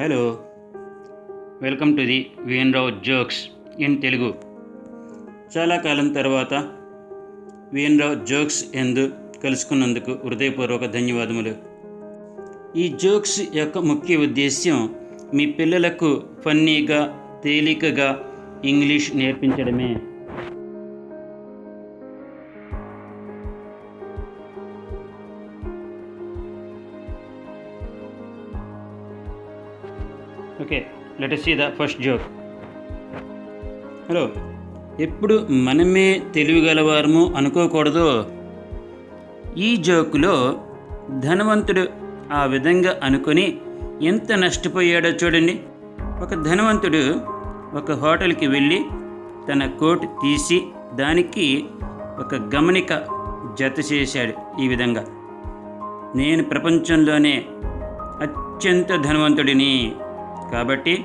Hello welcome to the V N Rao jokes in Telugu చాలా కాలం తర్వాత VN Rao jokes ఎందు కలుసుకున్నందుకు హృదయపూర్వక ధన్యవాదములు. ఈ జోక్స్ యొక్క ముఖ్య ఉద్దేశ్యం మీ పిల్లలకు ఫన్నీగా తేలికగా English నేర్పించడమే. Okay let see the first joke hello ఎప్పుడు మనమే తెలివిగలవారము అనుకోకూడదు? ఈ జోకులో ధనవంతుడు ఆ విధంగా అనుకొని ఎంత నష్టపోయాడో చూడండి. ఒక ధనవంతుడు ఒక హోటల్కి వెళ్ళి తన కోట్ తీసి దానికి ఒక గమనిక జత చేశాడు ఈ విధంగా. నేను ప్రపంచంలోనే అత్యంత ధనవంతుడిని. కాబట్టి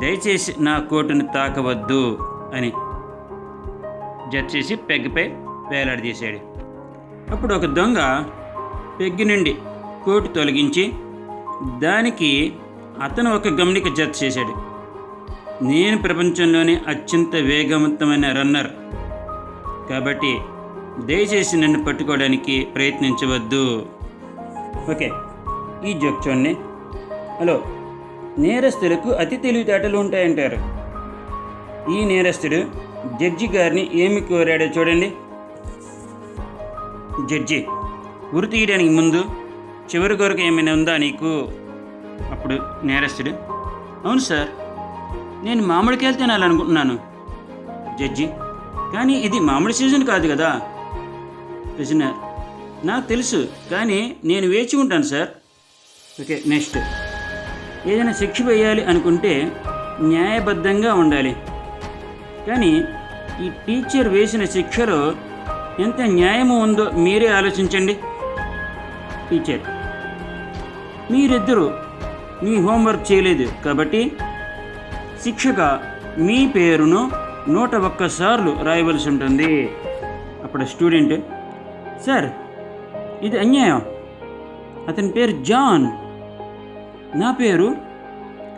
దయచేసి నా కోటును తాకవద్దు అని జత పెగ్గిపై వేలాడదీశాడు అప్పుడు ఒక దొంగ పెగ్గి నుండి కోటు తొలగించి దానికి అతను ఒక గమనిక జత చేశాడు. నేను ప్రపంచంలోనే అత్యంత వేగవంతమైన రన్నర్. కాబట్టి దయచేసి నన్ను పట్టుకోవడానికి ప్రయత్నించవద్దు. ఓకే ఈ జోక్ చూడండి. హలో. నేరస్తులకు అతి తెలివితేటలు ఉంటాయంటారు. ఈ నేరస్తుడు జడ్జి గారిని ఏమి కోరాడో చూడండి. జడ్జి ఉరి తీయడానికి ముందు చివరి కొరకు ఏమైనా ఉందా నీకు? అప్పుడు నేరస్తుడు అవును సార్ నేను మామిడికాయలు తినాలనుకుంటున్నాను. జడ్జి కానీ ఇది మామిడి సీజన్ కాదు కదా. ప్రిజనర్ నాకు తెలుసు కానీ నేను వేచి ఉంటాను సార్. Okay next. ఏదైనా శిక్ష వేయాలి అనుకుంటే న్యాయబద్ధంగా ఉండాలి. కానీ ఈ టీచర్ వేసిన శిక్షలో ఎంత న్యాయము ఉందో మీరే ఆలోచించండి. టీచర్ మీరిద్దరూ మీ హోంవర్క్ చేయలేదు కాబట్టి శిక్షగా మీ పేరును నూట ఒక్కసార్లు రాయవలసి ఉంటుంది. అప్పుడు స్టూడెంట్ సార్ ఇది అన్యాయం. అతని పేరు జాన్. నా పేరు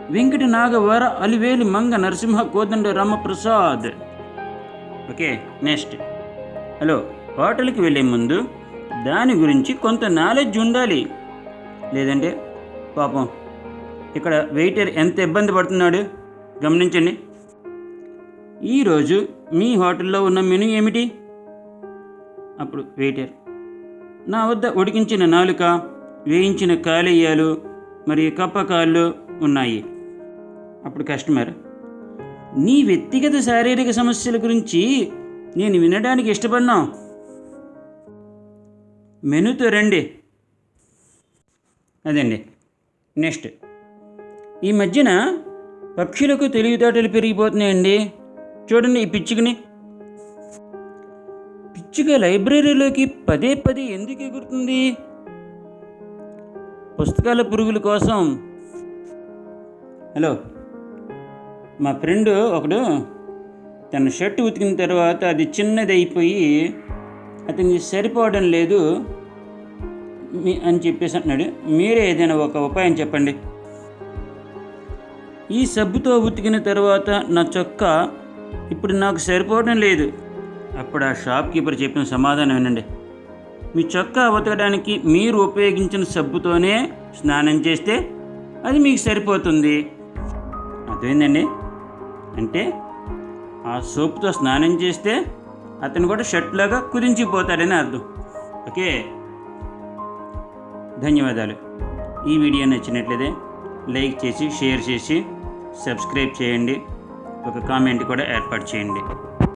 Venkata Nagavara Aliveli Manga Narasimha Kodanda Ramaprasad. Okay next hello హోటల్కి వెళ్ళే ముందు దాని గురించి కొంత నాలెడ్జ్ ఉండాలి. లేదంటే పాపం ఇక్కడ వెయిటర్ ఎంత ఇబ్బంది పడుతున్నాడు? గమనించండి. ఈరోజు మీ హోటల్లో ఉన్న మెనూ ఏమిటి? అప్పుడు వెయిటర్ నా వద్ద ఉడికించిన నాలుక వేయించిన కాలేయాలు మరియు కప్పకాళ్ళు ఉన్నాయి. అప్పుడు కస్టమర్ నీ వ్యక్తిగత శారీరక సమస్యల గురించి నేను వినడానికి ఇష్టపడినా? మెనుతో రండి. అదండి. నెక్స్ట్. ఈ మధ్యన పక్షులకు తెలివితేటలు పెరిగిపోతున్నాయండి. చూడండి ఈ పిచ్చుకని. పిచ్చుక లైబ్రరీలోకి పదే పదే ఎందుకు ఎగురుతుంది? పుస్తకాల పురుగుల కోసం. హలో. మా ఫ్రెండ్ ఒకడు తన షర్ట్ ఉతికిన తర్వాత అది చిన్నది అయిపోయి అతనికి సరిపోవడం లేదు మీ అని చెప్పేసి అంటున్నాడు. మీరే ఏదైనా ఒక ఉపాయం చెప్పండి. ఈ సబ్బుతో ఉతికిన తర్వాత నా చొక్కా ఇప్పుడు నాకు సరిపోవడం లేదు. అప్పుడు ఆ షాప్ కీపర్ చెప్పిన సమాధానం వినండి. మీ చొక్కా ఉతకడానికి మీరు ఉపయోగించిన సబ్బుతోనే స్నానం చేస్తే అది మీకు సరిపోతుంది. అర్థమైందండి? అంటే ఆ సోప్తో స్నానం చేస్తే అతను కూడా షర్ట్ లాగా కుదించిపోతాడని అర్థం. ఓకే? ధన్యవాదాలు. ఈ వీడియో నచ్చినట్లయితే లైక్ చేసి షేర్ చేసి సబ్స్క్రైబ్ చేయండి. ఒక కామెంట్ కూడా ఏర్పాటు చేయండి.